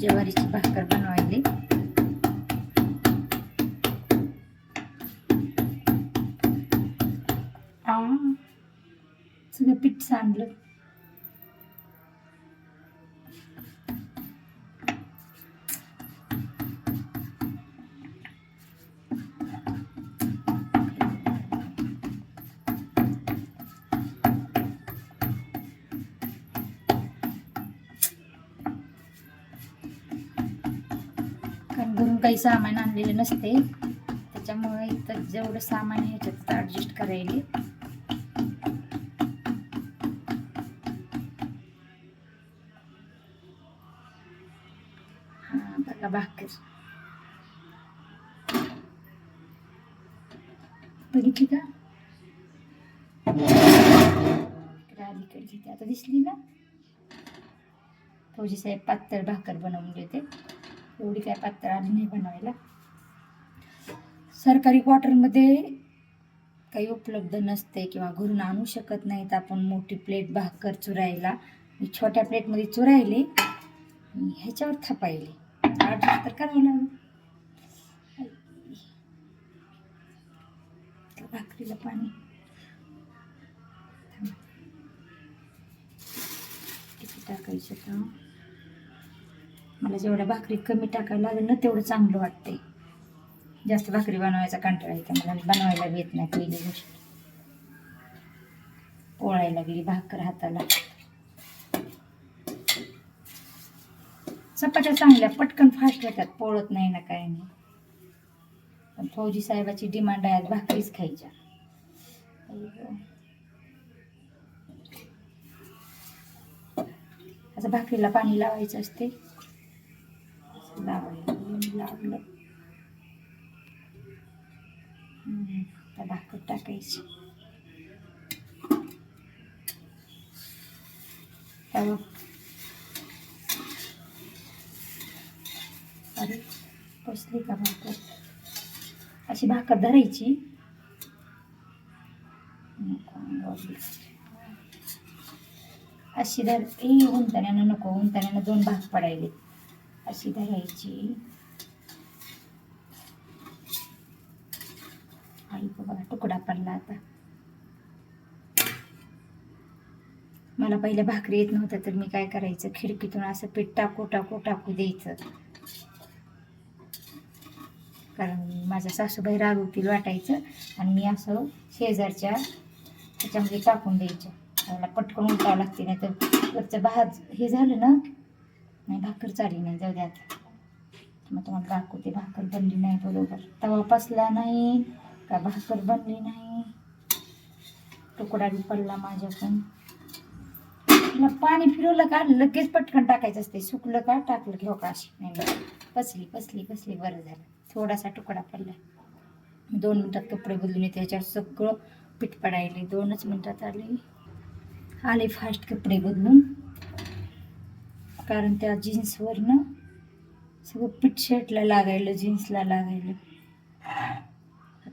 ज्वारीची भाकर बनवायली. सगळं पीठ सांडलं. काही सामान आणलेलं नसते. त्याच्यामुळे इथं जेवढं सामान आहे ह्याच्यात ॲडजस्ट करायला. हा बघा भाकर. बघितली का? अलीकडे आता दिसली ना? फौजी साहेब पातळ भाकर बनवून देते. एवढी काय पात्र आली नाही बनवायला. सरकारी क्वार्टरमध्ये काही उपलब्ध नसते किंवा घरून आणू शकत नाहीत आपण मोठी प्लेट भाकर चुरायला. मी छोट्या प्लेटमध्ये चुरायले आणि ह्याच्यावर थापायले. ऑर्डर तर करावं लागलं भाकरीला पाणी. किती टाकायचं? का मला जेवढ्या भाकरी कमी टाकायला लागेल ना तेवढं चांगलं वाटतंय. जास्त भाकरी बनवायचा कंटाळा येतो. मला बनवायला येत नाही पहिली गोष्ट. पोळायला गेली भाकर हाताला. चपात्या चांगल्या पटकन फास्ट होतात पोळत नाही ना काय नाही. पण फौजी साहेबाची डिमांड आहे आज भाकरीच खायच्या. असं भाकरीला पाणी लावायचं असते. लावायला लावलं हम्म, भाकर टाकायची त्यावर अरे बसली का भाकर अशी भाकर धरायची नको अशी धर ए उंतण्यानं नको उंतण्यानं दोन भाग पडायले. अशी धरायची. आई बघा तुकडा पडला आता. मला पहिल्या भाकरी येत नव्हतं तर मी काय करायचं? खिडकीतून असं पीठ टाकू टाकू टाकू द्यायचं. कारण माझ्या सासूबाई रागवतील वाटायचं आणि मी असं शेजारच्या त्याच्यामध्ये टाकून द्यायचं. मला पटकन उलटावं लागते नाही तर वरचं भाज हे झालं ना नाही भाकर चालली नाही जाऊ द्या आता. मग तुम्हाला दाखवते भाकर बनली नाही बरोबर. तवा पसला नाही का भाकर बनली नाही? तुकडा बी पडला माझ्याकडून तिला पाणी फिरवलं का? लगेच पटकन टाकायचं असते. सुकलं का? टाकलं घेऊ हो का अशी. नाही नाही. पसली पसली पसली. बरं झालं. थोडासा तुकडा पडला. दोन मिनटात कपडे बदलून येते. त्याच्यावर सगळं पीठ पडायले दोनच मिनटात आले. आले फास्ट कपडे बदलून. कारण त्या जीन्सवरनं सगळं पीठ शर्टला लागायलं जीन्सला लागायलं.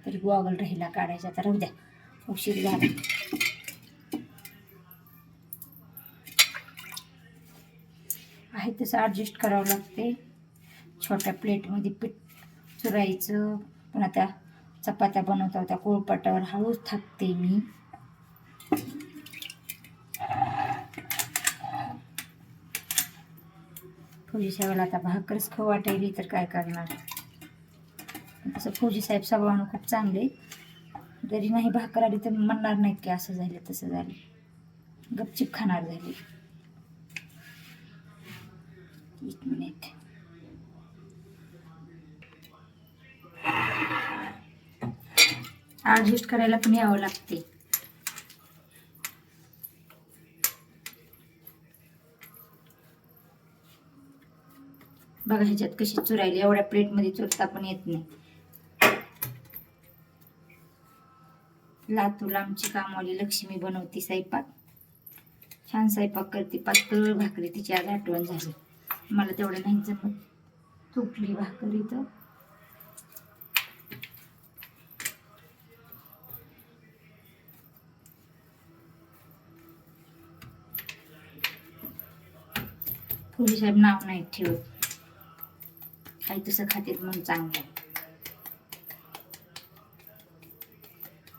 तरी गॉगल राहिला काढायचा तर राहू द्या. उशीर झाला. आहे तसं ॲडजस्ट करावं लागते. छोट्या प्लेटमध्ये पीठ चुरायचं. पुन्हा त्या चपात्या बनवता त्या कोळपाटावर. हळूच थाकते मी. फौजी आता भाकरच खूप वाटायली तर काय करणार? तसं फौजीसाहेब स्वभावानं खूप चांगले जरी नाही भाकर आली तर म्हणणार नाहीत की असं झालं तसं झालं. गपचिप खाणार झाली. एक मिनिट. ॲडजस्ट करायला पण यावं लागते. बघा ह्याच्यात कशी चुरायली एवढ्या प्लेटमध्ये चुरता पण येत नाही. लातू आमची कामवाली लक्ष्मी बनवती स्वयंपाक. छान स्वयंपाक करते पातळ भाकरी तिची आज आठवण झाली. मला तेवढं नाही जमत. तुटली भाकरी तर. फुली नाव नाही ठेवत. काही तसं खातील म्हणून चांगलं.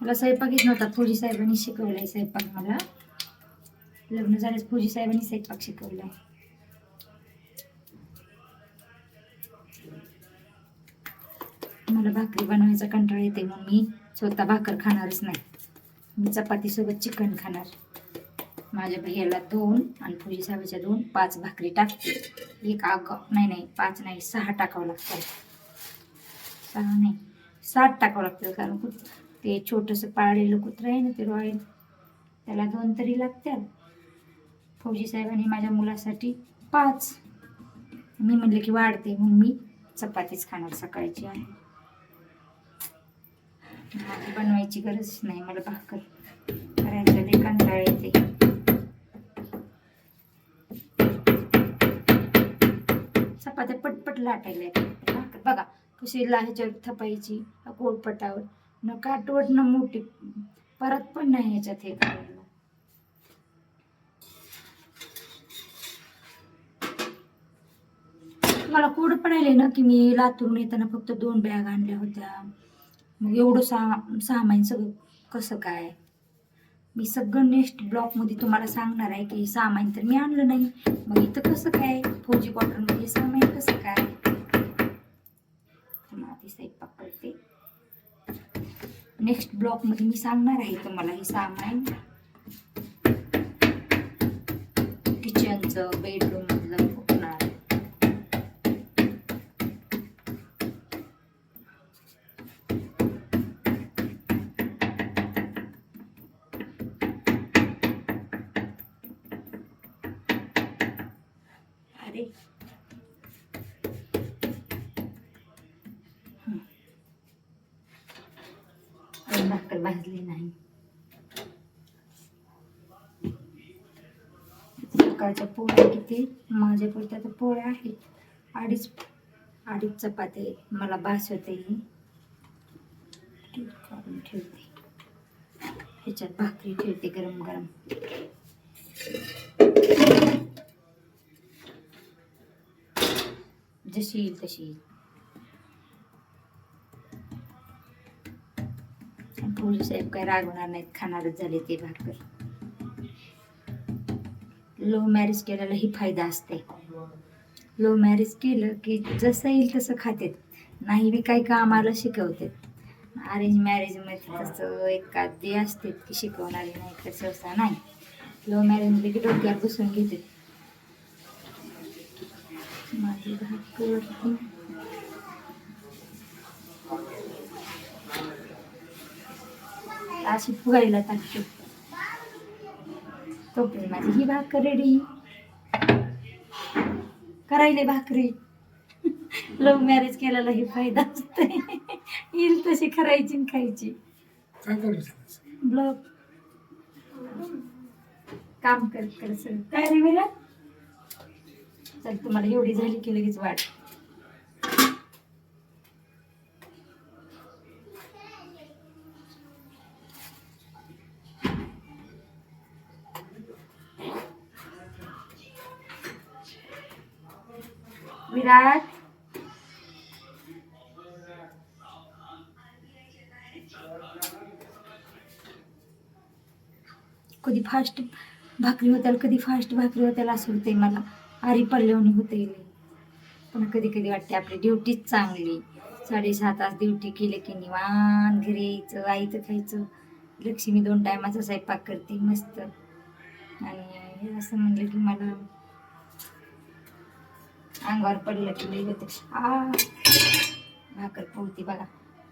मला स्वयंपाक येत नव्हता फौजी साहेबांनी शिकवलाय स्वयंपाक मला. लग्न झाल्यास फौजी साहेबांनी स्वयंपाक शिकवलाय. मला भाकरी बनवायचा कंटाळा येते मग मी स्वतः भाकर खाणारच नाही. मी चपातीसोबत चिकन खाणार. माझ्या भैयाला दोन आणि फौजी साहेबाच्या दोन पाच भाकरी टाकते. एक आग नाही नाही पाच नाही सहा टाकावं लागतं. सहा नाही सात टाकावं लागतं कारण कुत ते छोटंसं पाळलेलं कुत्रं आहे ना ते रॉयल त्याला दोन तरी लागतील फौजी साहेबांनी माझ्या मुलासाठी पाच. मी म्हटलं की वाढते म्हणून मी चपातीच खाणार सकाळची आहे. भाजी बनवायची गरज नाही मला भाकर करायचं ते कंटाळे येते चपात्या पटपट लाटायला बघा कशी ला ह्याच्यावर थपायची कोळपटावर न काटवट न मोठी. परत पण नाही ह्याच्यात हे करायला. मला कोड पडायले ना की मी लातूरून येताना फक्त दोन बॅग आणल्या होत्या. मग एवढं सा सामान सगळं कसं काय? मी सगळं नेक्स्ट ब्लॉकमध्ये तुम्हाला सांगणार आहे की हे सामान तर मी आणलं नाही. मग इथं कसं काय? फौजी कॉटनमध्ये हे सामान कसं काय? मला ती स्वयंपाक करते. नेक्स्ट ब्लॉकमध्ये मी सांगणार आहे तुम्हाला हे सामान. किचनचं बेडरूममधलं फुटणार अरे हं. अजून भाकर भाजली नाही सकाळच्या चपाती माझ्याकडे माझ्या पुरत्या तर पोळ्या आहेत. अडीच अडीच चपाती आहेत. मला बास होते ही. काढून ठेवते. ह्याच्यात भाकरी ठेवते गरम गरम. जशी येईल तशी येईल. पोळी पोलीस साहेब काय रागवणार नाहीत. खाणारच झाले ते भाकर. लो मॅरेज केल्यालाही फायदा असते. लो मॅरेज केलं की जसं येईल तसं खातेत. नाही बी काही कामाला शिकवतात. अरेंज मॅरेजमध्ये तसं एखादी असते की शिकवणारी नाही तर सहसा नाही. लो मॅरेजमध्ये की डोक्यावर बसून घेते माझी भाकर अशी फुगायला टाकते तोपर्यंत माझी. ही भाकर रेडी करायले भाकरी. लव्ह मॅरेज केलेला हे फायदा असते येईल तशी करायची खायची. काय करायचं ब्लॉग. काम करत करत सगळं. काय रे वेळा चल तुम्हाला एवढी झाली की लगेच वाट. विराट. कधी फास्ट भाकरी होत्याला कधी फास्ट भाकरी होत्याला असं होते मला. आरी पडल्याने होते पण कधी कधी वाटते आपली ड्युटीच चांगली. साडेसहा तास ड्युटी केलं की निवांत घरी यायचं आईचं खायचं. लक्ष्मी दोन टायमाचा स्वयंपाक करते मस्त. आणि हे असं म्हणलं की मला अंगावर पडलं की लई होते. आ भाकर पोहती बघा.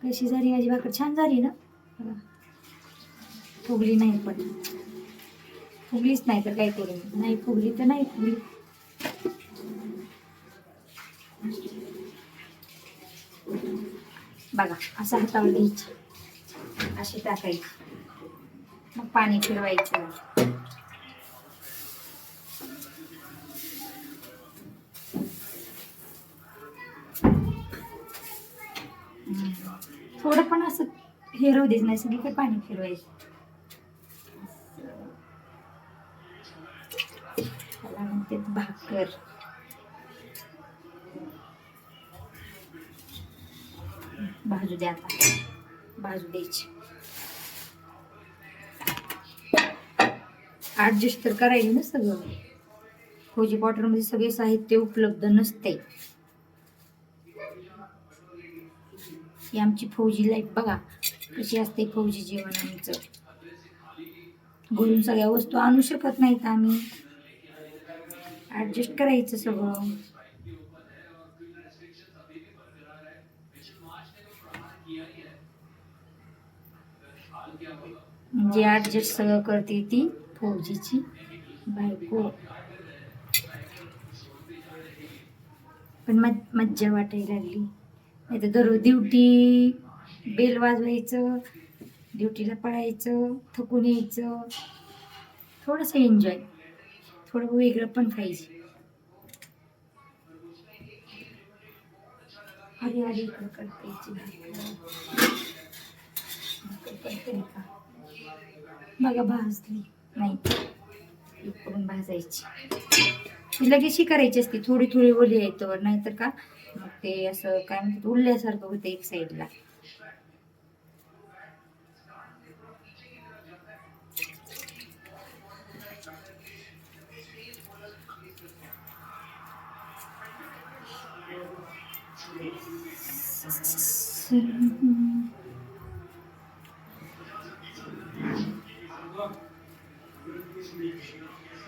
कशी झाली माझी भाकर? छान झाली ना? बघा. फुगली नाही पण. फुगलीच नाही तर काय करू? नाही फुगली तर नाही फुगली. बघा असं हातावर घ्यायची. अशी टाकायची. मग पाणी फिरवायचं. थोडं पण असं हे राहू देच नाही सगळीकडे पाणी फिरवायचं. त्याला म्हणते भाकर. भाजू द्या आता. भाजू द्यायची. ॲडजस्ट तर करायचं ना सगळं. फौजी वॉटरमध्ये सगळे साहित्य उपलब्ध नसते. ही आमची फौजी लाईफ बघा कशी असते फौजी जीवन आमचं घरून सगळ्या वस्तू आणू शकत नाहीत आम्ही. ॲडजस्ट करायचं सगळं. जे ॲडजस्ट सगळं करते ती फौजीची बायको. पण मज्जा वाटायला लागली. नाही तर दररोज ड्युटी बेल वाजवायचं ड्युटीला पळायचं थकून यायचं. थोडंसं एन्जॉय थोडं वेगळं पण पाहिजे. अरे अरे इकडं करतायची बघा भाजली. नाही. इकडून भाजायची. लगेच ही करायची असते. थोडी थोडी ओली आहे तर नाहीतर का ते असं काय म्हणतात उरल्यासारखं होतं एक साईडला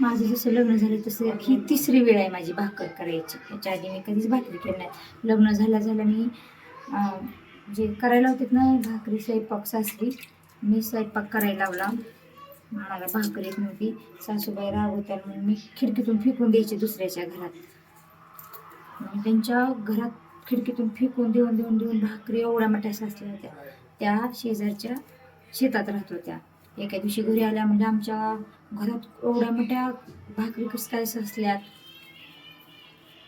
माझं जसं लग्न झालं तसं ही तिसरी वेळ आहे माझी भाकर करायची. याच्या आधी मी कधीच भाकरी केली नाही. लग्न झाल्या झाल्या मी जे करायला होते ना भाकरी स्वयंपाक सासरी मी स्वयंपाक करायला लावला. मला भाकर येत नव्हती. सासूबाई रागवत्या म्हणून मी खिडकीतून फेकून द्यायचे दुसऱ्याच्या घरात. मग त्यांच्या घरात खिडकीतून फेकून देऊन देऊन देऊन भाकरी एवढ्या मोठ्या सासल्या होत्या. त्या शेजारच्या शेतात राहत होत्या. एका दिवशी घरी आल्या म्हणजे आमच्या घरात एवढ्या मोठ्या भाकरी कसं काय ससल्यात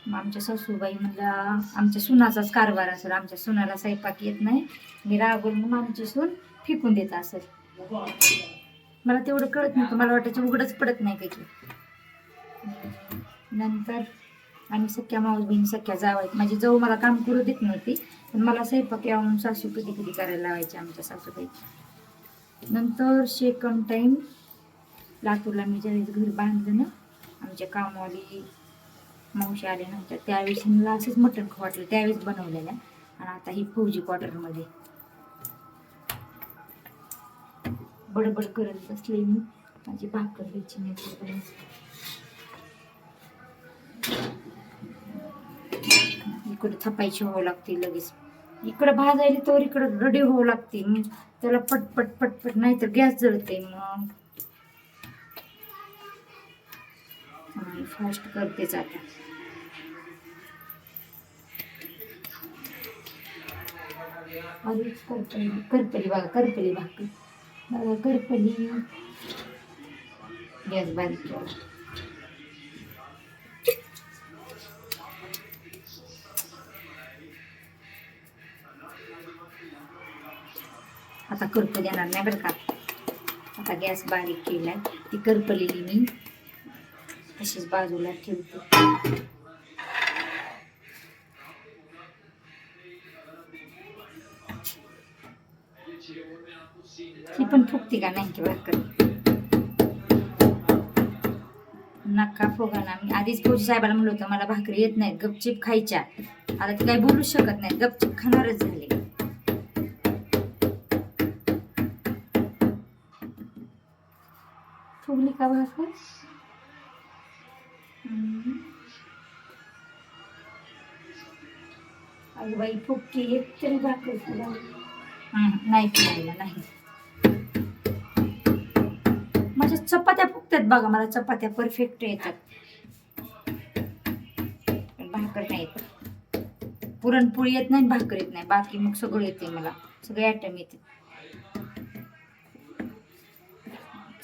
मग आमच्या सासूबाई म्हणल्या आमच्या सुनाचाच कारभार असेल आमच्या सुनाला स्वयंपाक येत नाही. मी रागवून म्हणून आमची सून फेकून देत असेल. मला तेवढं कळत नव्हतं मला वाटायचं उघडच पडत नाही काही नंतर आम्ही सख्या माऊस बहीण सख्या जावायत. माझी जाऊ मला काम करू देत नव्हती पण मला स्वयंपाक यावून सासू कधी कधी करायला लावायचे आमच्या सासूबाई. नंतर सेकंड टाईम लातूरला मी ज्यावेळेस घर बांधलं ना आमच्या कामवाली मावशी आल्यानंतर त्यावेळेस मला असंच मटण वाटलं त्यावेळेस बनवलेलं आणि आता ही फौजी क्वार्टरमध्ये बडबड करत बसले मी. माझी भाकर द्यायची नाही इकडे थापायची व्हावं लागते लगेच. इकडं भाजायला तर इकडं रडी होऊ लागते. मग त्याला पटपट पटपट नाही तर गॅस जळते मग. फास्ट करतेच आता अरे करपली करपली बघा करपली बघा करपली. गॅस बारीक केला. आता करप देणार नाही बरं का. आता गॅस बारीक केलाय. ती करपलेली मी. तशीच बाजूला ठेवते. ही पण फुगती का नाही की भाकर? नका फुगा ना. मी आधीच फौजी साहेबाला म्हणलं होतं मला भाकरी येत नाही गपचिप खायच्या. आता ती काही बोलूच शकत नाही गपचिप खाणारच झाले. भाकर हम्म. अगं बाई फुगती एक तरी भाकर नाही फुगायला नाही माझ्या चपात्या फुगतात बघा मला चपात्या परफेक्ट येतात भाकर नाही येत पुरणपोळी येत नाही भाकर येत नाही बाकी मग सगळं येते मला सगळे आयटम येते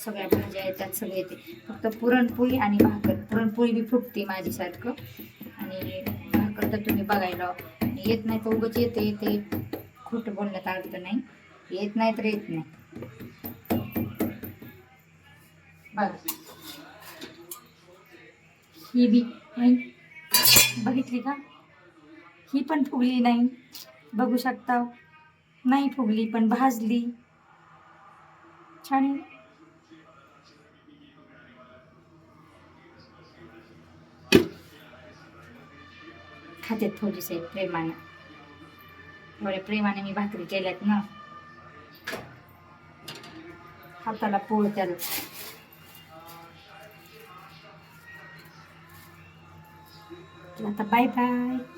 सगळ्या भाज्या येतात सगळे येते. फक्त पुरणपोळी आणि भाकर. पुरणपोळी बी फुटते माझ्यासारखं. आणि भाकर तर तुम्ही बघायला आणि येत नाही तर उगच येते येते. खोटं बोलण्यात अर्थ नाही. येत नाही तर येत नाही. बघा. ही बी नाही. बघितली का? ही पण फुगली नाही. बघू शकता. नाही फुगली पण भाजली. छान खाते थोडीसे प्रेमानं. एवढ्या प्रेमाने मी भाकरी केल्यात ना. हाताला पोळ त्याला. आता बाय बाय